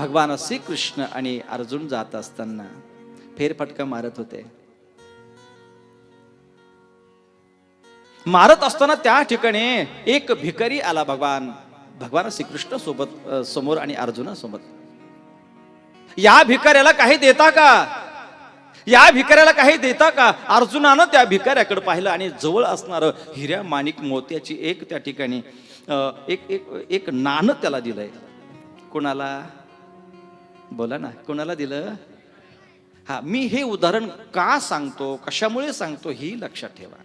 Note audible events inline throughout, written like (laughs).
भगवान श्रीकृष्ण आणि अर्जुन जात असताना फेरफटका मारत होते. मारत असताना त्या ठिकाणी एक भिकारी आला भगवान भगवान श्रीकृष्ण सोबत समोर आणि अर्जुनासोबत या भिकाऱ्याला काही देता का? या भिकाऱ्याला काही देता का? अर्जुनानं त्या भिकाऱ्याकडे पाहिलं आणि जवळ असणार हिऱ्या माणिक मोत्याची एक त्या ठिकाणी एक एक एक नाणं त्याला दिलंय. कोणाला? बोला ना कोणाला दिलं? हा मी हे उदाहरण का सांगतो कशामुळे सांगतो ही लक्षात ठेवा.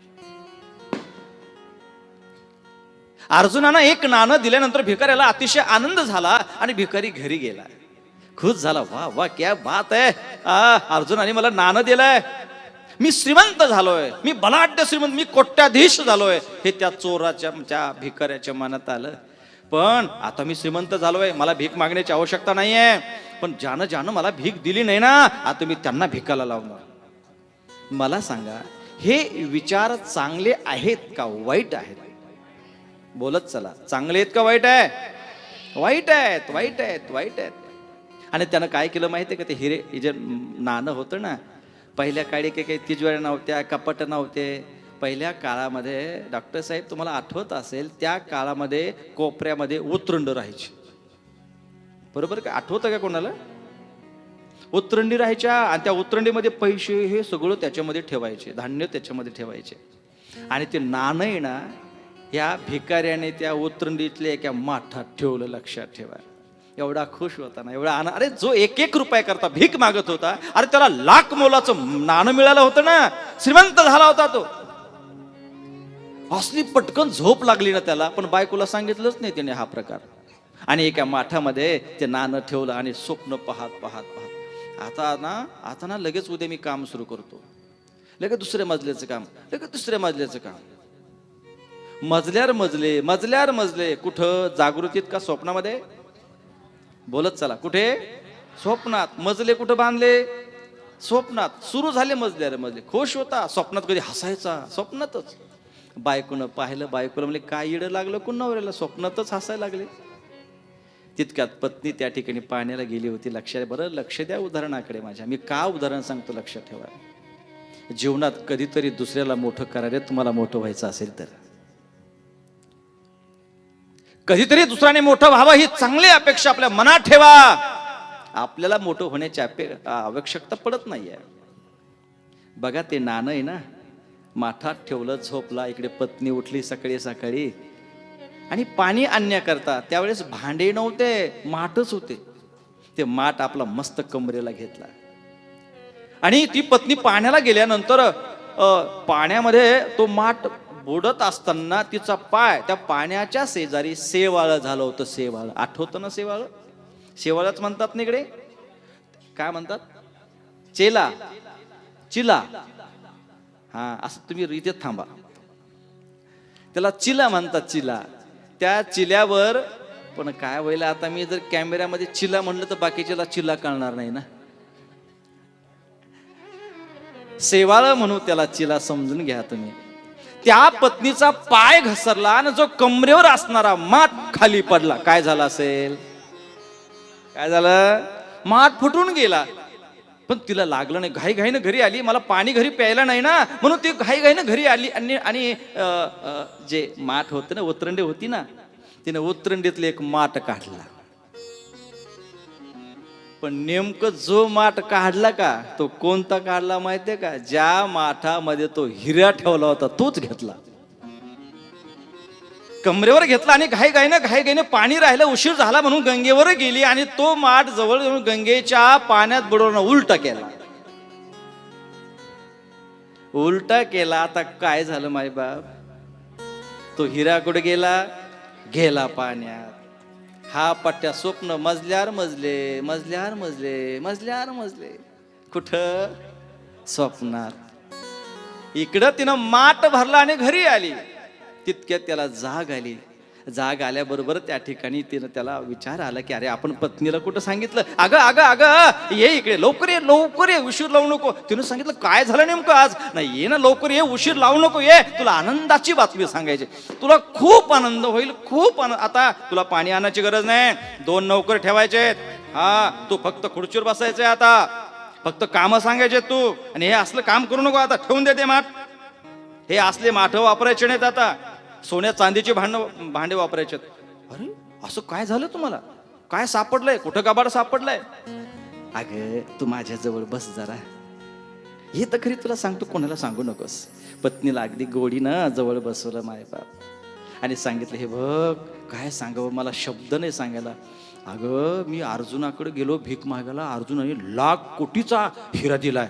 अर्जुनानं एक नाणं दिल्यानंतर भिकाऱ्याला अतिशय आनंद झाला आणि भिकारी घरी गेला. खुश झाला वा वा क्या बात आहे. अर्जुनाने मला नाणं दिलंय. मी श्रीमंत झालोय. मी बलाढ्य श्रीमंत मी कोट्याधीश झालोय. हे त्या चोराच्या त्या भिकाऱ्याच्या मनात आलं. पण आता मी श्रीमंत झालोय. मला भीक मागण्याची आवश्यकता नाहीये. पण ज्यानं ज्यानं मला भीक दिली नाही ना आता मी त्यांना भिकाला लावणार. मला सांगा हे विचार चांगले आहेत का वाईट आहेत? बोलत चला. चांगले आहेत का वाईट आहे? वाईट आहेत वाईट आहेत वाईट आहेत. आणि त्यानं काय केलं माहिती आहे का? ते हिरे हे जे नाणं होतं ना पहिल्या काळी काही काही तिजवाऱ्या नव्हत्या कपाट नव्हते. पहिल्या काळामध्ये डॉक्टर साहेब तुम्हाला आठवत असेल त्या काळामध्ये कोपऱ्यामध्ये उतरंड राहायची. बरोबर का? आठवतं का कोणाला? उतरंडी राहायच्या आणि त्या उतरंडीमध्ये पैसे हे सगळं त्याच्यामध्ये ठेवायचे धान्य त्याच्यामध्ये ठेवायचे. आणि ते नाणं आहे ना या भिकाऱ्याने त्या उतरंडीतल्या एका माठात ठेवलं लक्षात ठेवा. एवढा खुश होता ना एवढा आनंद. अरे जो एक एक रुपया करता भीक मागत होता अरे त्याला लाख मोलाचं नाणं मिळालं होतं ना श्रीमंत झाला होता तो. असली पटकन झोप लागली ना त्याला पण बायकोला सांगितलंच नाही त्याने हा प्रकार. आणि एका माठामध्ये ते नाणं ठेवलं आणि स्वप्न पाहत पाहत पाहत. आता ना आता ना लगेच उद्या मी काम सुरू करतो. लगेच दुसऱ्या मजल्याचं काम लगेच दुसऱ्या मजल्याचं काम. मजल्यार मजले मजल्यार मजले कुठं जागृतीत का स्वप्नामध्ये? बोलत चला. कुठे? स्वप्नात. मजले कुठं बांधले? स्वप्नात. सुरू झाले मजल्यार मजले. खुश होता. स्वप्नात कधी हसायचा? स्वप्नातच. बायकोनं पाहिलं बायकोला म्हणजे काय येडं लागलं कोण स्वप्नातच हसायला लागले. तितक्यात पत्नी त्या ठिकाणी पाण्याला गेली होती. लक्षात बरं लक्ष द्या उदाहरणाकडे माझ्या. मी का उदाहरण सांगतो? लक्षात ठेवा. जीवनात कधीतरी दुसऱ्याला मोठं करायला तुम्हाला मोठं व्हायचं असेल तर. कधीतरी दुसऱ्याने मोठं व्हावं ही चांगली अपेक्षा आपल्या मनात ठेवा. आपल्याला मोठं होण्याची अपे आवश्यकता पडत नाहीये. बघा ते नाणं आहे ना. माठात ठेवलं झोपला इकडे पत्नी उठली सकाळी सकाळी आणि पाणी आणण्याकरता त्यावेळेस भांडे नव्हते माठच होते. ते माठ आपला मस्त कमरेला घेतला. आणि ती पत्नी पाण्याला गेल्यानंतर पाण्यामध्ये तो माठ बुडत असताना तिचा पाय त्या पाण्याच्या शेजारी सेवाळं झालं होतं सेवाळं आठवतं ना सेवाळं शेवाळच म्हणतात ना इकडे? काय म्हणतात? चेला. चिला. हा असं तुम्ही इथे थांबा. त्याला चिला म्हणतात चिला. त्या चिल्यावर पण काय होईल आता मी जर कॅमेऱ्यामध्ये चिला म्हणलं तर बाकीच्याला चिल्ला कळणार नाही ना. सेवाळ म्हणू त्याला चिला समजून घ्या तुम्ही. त्या पत्नीचा पाय घसरला आणि जो कमरेवर असणारा माठ खाली पडला. काय झालं असेल? काय झालं? मात फुटून गेला. पण तिला लागलं नाही. घाई घाईनं घरी आली. मला पाणी घरी प्यायला नाही ना. म्हणून ती घाई घाईनं घरी आली. आणि आणि जे माठ होतं ना उतरंडी होती ना तिने उतरंडीतले एक माठ काढला. पण नेमकं जो माठ काढला का तो कोणता काढला माहितीये का? ज्या माठामध्ये तो हिरा ठेवला होता तोच घेतला. कमरेवर घेतला आणि घाई गायनं घाई घाईनं पाणी राहिलं उशीर झाला म्हणून गंगेवर गेली आणि तो माठ जवळ जवळ गंगेच्या पाण्यात बुडवणं उलटा केला. उलटा केला आता काय झालं माय बाप? तो हिरा कुठे गेला? गेला पाण्यात. हा पट्ट्या स्वप्न मजल्यार मजले मजल्यार मजले मजल्यार मजले. कुठं? स्वप्नात. इकडं तिनं माठ भरला आणि घरी आली. तितक्यात त्याला जाग आली. जाग आल्याबरोबर त्या ठिकाणी तिनं त्याला विचार आला की अरे आपण पत्नीला कुठं सांगितलं? अगं अगं अगं ये इकडे लवकर ये लवकर ये उशीर लावू नको. तिनं सांगितलं काय झालं नेमकं आज? नाही ये ना लवकर ये उशीर लावू नको ये. तुला आनंदाची बातमी सांगायची. तुला खूप आनंद होईल खूप आनंद आता तुला पाणी आणायची गरज नाही. दोन नोकर ठेवायचे हा तू फक्त खुर्चीवर बसायचंय आता. फक्त काम सांगायचे तू. आणि हे असलं काम करू नको आता ठेवून देते माठ. हे असले माठ वापरायचे नाहीत आता. सोन्या चांदीचे भांड भांडे वापरायचे अरे असं काय झालं तुम्हाला? काय सापडलंय? कुठं कबाड सापडलंय? अगं तू माझ्याजवळ बस जरा. हे तर खरी तुला सांगतो कोणाला सांगू नकोस. पत्नीला अगदी गोडीनं जवळ बसवलं माय बाप आणि सांगितलं हे बघ काय सांगावं? मला शब्द नाही सांगायला. अगं मी अर्जुनाकडे गेलो भीक मागायला अर्जुनाने लाख कोटीचा हिरा दिलाय.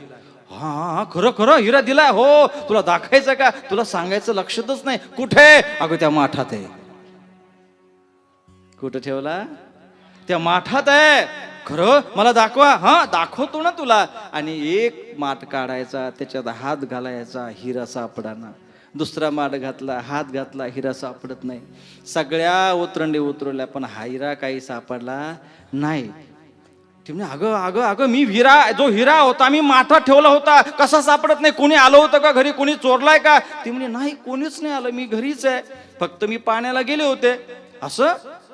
हा हा खरं खरं हिरा दिलाय हो. तुला दाखायचं का? तुला सांगायचं लक्षातच नाही. कुठे? अगं त्या माठात आहे. कुठं ठेवला? त्या माठात आहे. खरं? मला दाखवा. हा दाखवतो ना तुला. आणि एक माठ काढायचा त्याच्यात हात घालायचा हिरा सापडाना. दुसरा माठ घातला हात घातला हिरा सापडत नाही. सगळ्या उतरंडी उतरवल्या पण हा हिरा काही सापडला नाही. ती म्हणे अगं अगं अगं मी हिरा जो हिरा होता मी माथा ठेवला होता. कसा सापडत नाही? कोणी आलं होतं का घरी? कोणी चोरलाय का? ती म्हणे नाही कोणीच नाही आलं. मी घरीच आहे. फक्त मी पाण्याला गेले होते. असं?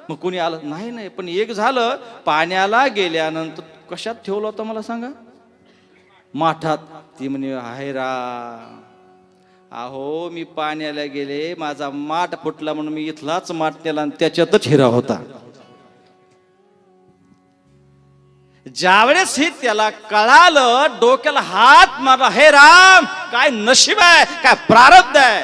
मग कोणी आलं? नाही नाही. पण एक झालं. पाण्याला गेल्यानंतर कशात ठेवलं होतं मला सांगा? माठात. ती म्हणे हायरा अहो मी पाण्याला गेले. माझा माठ फुटला म्हणून मी इथलाच माठ नेला आणि त्याच्यातच हिरा होता. ज्यावेळेस हे त्याला कळालं डोक्याला हात मारला हे राम काय नशीब आहे काय प्रारब्ध आहे.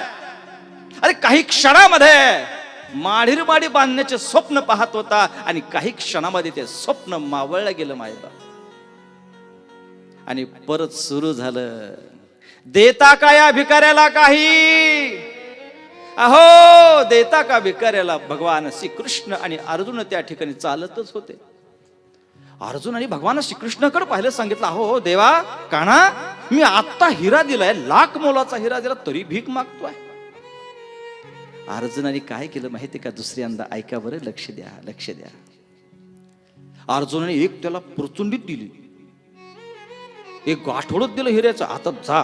अरे काही क्षणामध्ये माढीर माडी बांधण्याचे स्वप्न पाहत होता आणि काही क्षणामध्ये ते स्वप्न मावळलं गेलं मायबा. आणि परत सुरू झालं. देता का या भिकाऱ्याला काही? अहो देता का भिकाऱ्याला? भगवान श्रीकृष्ण आणि अर्जुन त्या ठिकाणी चालतच होते. अर्जुन आणि भगवान श्रीकृष्णाकडे पाहिलं सांगितलं अहो हो, देवा काना मी आत्ता हिरा दिलाय लाख मोलाचा हिरा दिला तरी भीक मागतोय. अर्जुनाने काय केलं माहिती का? दुसऱ्यांदा ऐका बरं लक्ष द्या लक्ष द्या. अर्जुनाने एक त्याला प्रचंडीत दिली. एक गाठोडत दिलं हिऱ्याचं आता जा.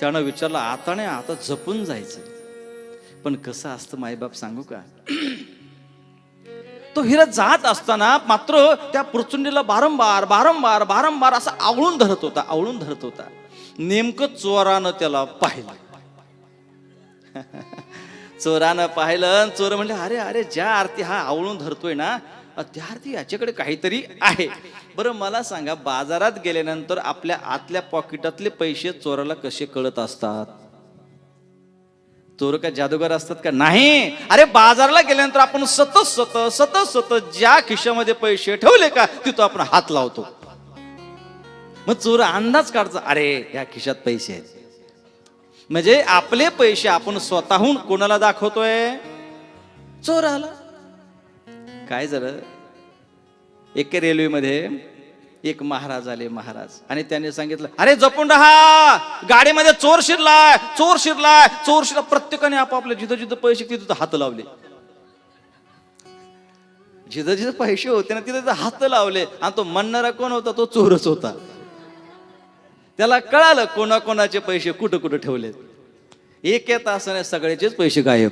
त्यानं विचारलं आता नाही आता जपून जायचं. पण कसं असतं मायबाप सांगू का? तो हिरा जात असताना मात्र त्या प्रचंडीला बारंबार बारंबार बारंबार असा आवळून धरत होता आवळून धरत होता. नेमकं चोरानं त्याला पाहिलं. (laughs) चोरानं पाहिलं आणि चोर म्हणले अरे अरे ज्या आरती हा आवळून धरतोय ना त्या आरती याच्याकडे काहीतरी आहे. बरं मला सांगा बाजारात गेल्यानंतर आपल्या आतल्या पॉकेटातले पैसे चोराला कसे कळत असतात? चोर का जादूगार असतात का? नाही. अरे बाजारला गेल्यानंतर आपण सतत सतत सतत सतत ज्या खिशामध्ये पैसे ठेवले का तिथं आपण हात लावतो. मग चोर अंदाज काढतो अरे या खिशात पैसे आहेत. म्हणजे आपले पैसे आपण स्वतःहून कोणाला दाखवतोय? चोराला. काय झालं एके रेल्वेमध्ये एक महाराज आले महाराज. आणि त्याने सांगितलं अरे जपून राहा. गाडीमध्ये चोर शिरलाय चोर शिरलाय चोर शिरला. प्रत्येकाने आपापले जिथं जिथं पैसे तिथं हात लावले. जिथं जिथं पैसे होते ना तिथं तिथं हात लावले. आणि तो म्हणणारा कोण होता? तो चोरच होता. त्याला कळालं कोणाकोणाचे पैसे कुठं कुठं ठेवलेत. एक तासाने सगळ्याचेच पैसे गायब.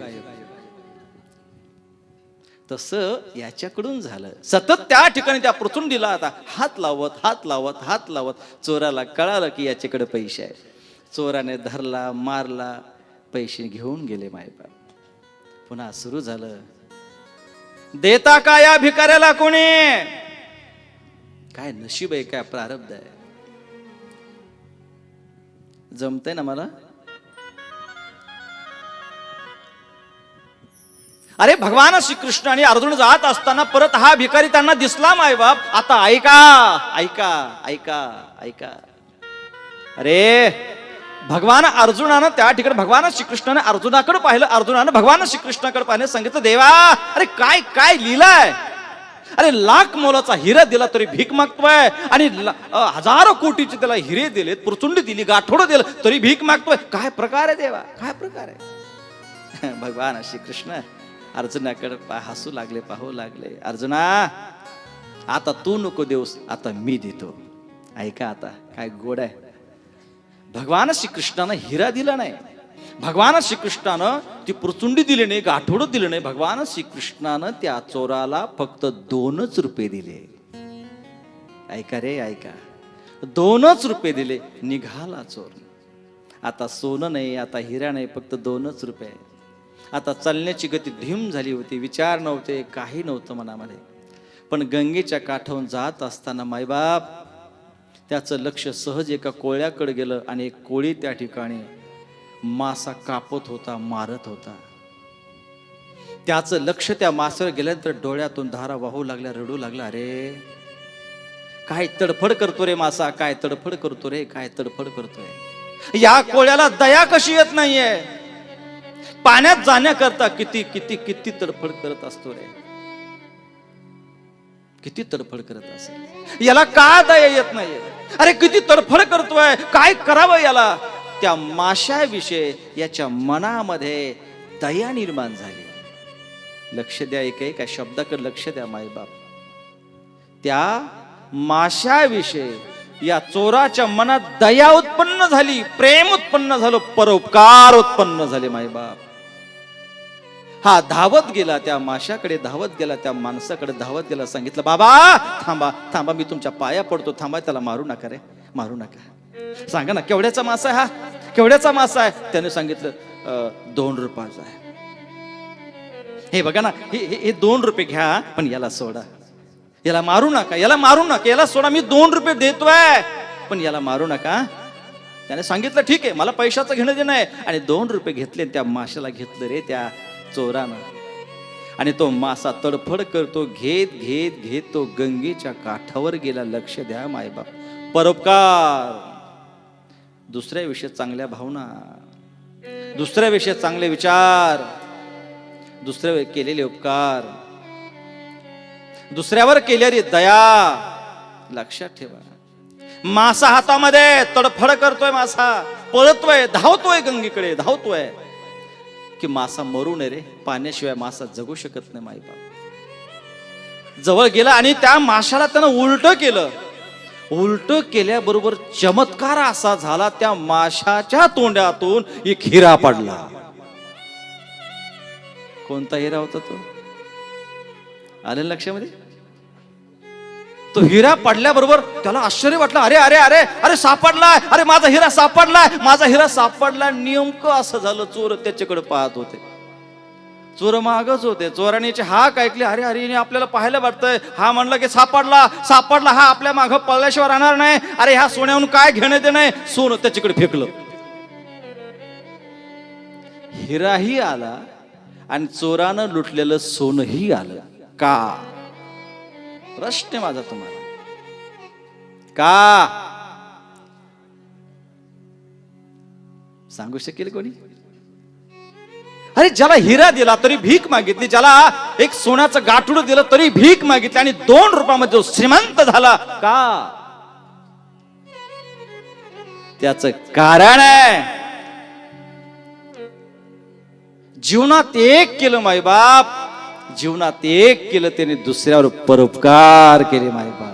तसं याच्याकडून झालं. सतत त्या ठिकाणी त्या प्रचंडीला आता हात लावत हात लावत हात लावत चोराला कळालं की याच्याकडे पैसे आहे चोराने धरला मारला पैसे घेऊन गेले मायबाप. पुन्हा सुरू झालं. देता का या भिकाऱ्याला कोणी? काय नशीब आहे काय प्रारब्ध आहे? जमतंय ना मला? अरे भगवान श्रीकृष्ण आणि अर्जुन जात असताना परत हा भिकारी त्यांना दिसला मायबाप आता ऐका ऐका ऐका ऐका. अरे भगवान अर्जुनानं त्या ठिकाणी भगवान श्रीकृष्णाने अर्जुनाकडे पाहिलं. अर्जुनानं भगवान श्रीकृष्णाकडे पाहिलं. सांगितलं देवा अरे काय काय लिहिलंय अरे लाख मोलाचा हिरा दिला तरी भीक मागतोय. आणि ला- हजारो कोटीचे त्याला हिरे दिलेत पुरचुंडी दिली गाठोडं दिलं तरी भीक मागतोय. काय प्रकार आहे देवा? काय प्रकार आहे? (laughs) भगवान श्रीकृष्ण अर्जुनाकडे पा हसू लागले पाहू लागले. अर्जुना आता तू नको देऊस आता मी देतो. ऐका आता काय गोड आहे. भगवान श्रीकृष्णानं हिरा दिला नाही. भगवान श्रीकृष्णानं ती पुरचुंडी दिली नाही गाठोडं दिलं नाही. भगवान श्रीकृष्णानं त्या चोराला फक्त दोनच रुपये दिले. ऐका रे ऐका. दोनच रुपये दिले निघाला चोर. आता सोनं नाही आता हिरा नाही फक्त दोनच रुपये. आता चालण्याची गती ढीम झाली होती विचार नव्हते काही नव्हतं मनामध्ये. पण गंगेच्या काठावरून जात असताना मायबाप त्याचं लक्ष सहज एका कोळ्याकडे गेलं आणि एक कोळी त्या ठिकाणी मासा कापत होता मारत होता. त्याचं लक्ष त्या मासावर गेल्यानंतर डोळ्यातून धारा वाहू लागल्या रडू लागला अरे काय तडफड करतो रे मासा? काय तडफड करतो रे? काय तडफड करतोय? या कोळ्याला दया कशी येत नाहीये? पाण्यात जाण्याकरता किती किती किती तडफड करत असतो रे? किती तडफड करत असेल? याला का दया येत नाही अरे किती तडफड करतोय? काय करावं याला? त्या माशाविषयी याच्या मनामध्ये दया निर्माण झाली. लक्ष द्या एक एका शब्दाकडे लक्ष द्या माईबाप त्या माशाविषयी या चोराच्या मनात दया उत्पन्न झाली प्रेम उत्पन्न झालं परोपकार उत्पन्न झाले माईबाप हा धावत गेला त्या माशाकडे धावत गेला त्या माणसाकडे धावत गेला सांगितलं बाबा थांबा थांबा मी तुमच्या पाया पडतो थांबा त्याला मारू नका रे मारू नका. सांगा ना केवढ्याचा मासा आहे हा? केवढ्याचा मासा आहे? त्याने सांगितलं दोन रुपयाचा आहे. हे बघा ना हे हे- हे दोन रुपये घ्या पण याला सोडा. याला मारू नका याला मारू नका याला सोडा मी दोन रुपये देतोय. पण याला मारू नका. त्याने सांगितलं ठीक आहे मला पैशाचं घेणं देणं आहे. आणि दोन रुपये घेतले त्या माशाला घेतलं रे त्या चोरानं. आणि तो मासा तडफड करतो घेत घेत घेत तो गंगेच्या काठावर गेला. लक्ष द्या मायबाप. परोपकार. दुसऱ्या विषयी चांगल्या भावना. दुसऱ्या विषयी चांगले विचार. दुसऱ्या केलेले उपकार. दुसऱ्यावर केलेली दया लक्षात ठेवा. मासा हातामध्ये तडफड करतोय मासा पळतोय धावतोय गंगेकडे धावतोय. की मासा मरू नये रे पाण्याशिवाय मासा जगू शकत नाही माईबाप जवळ गेला आणि त्या माशाला त्यानं उलट केलं. उलट केल्याबरोबर चमत्कार असा झाला त्या माशाच्या तोंडातून एक हिरा पडला. कोणता हिरा होता तो? आले ना लक्षामध्ये? तो हिरा पडल्याबरोबर त्याला आश्चर्य वाटलं. अरे अरे अरे अरे सापडलाय. अरे माझा हिरा सापडलाय. माझा हिरा सापडला नेमकं असं झालं चोर त्याच्याकडे पाहत होते. चोर मागच होते. चोराणीचे हाक ऐकले. अरे अरे आपल्याला पाहायला वाटतंय. हा म्हणलं की सापडला. सापडला. हा आपल्या मागं पळल्याशिवाय राहणार नाही. अरे ह्या सोन्याहून काय घेणं ते नाही सोनं त्याच्याकडे फेकलं. हिराही आला आणि चोरानं लुटलेलं सोनही आलं. का? प्रश्न माझा तुम्हाला. का? सांगू शकेल कोणी? अरे ज्याला हिरा दिला तरी भीक मागितली ज्याला एक सोन्याचं गाठुड दिलं तरी भीक मागितली आणि दोन रुपयामध्ये जो श्रीमंत झाला. का? त्याच कारण आहे. जीवनात एक केलं मायबाप जीवनात एक केलं त्याने दुसऱ्यावर परोपकार केले मायबाप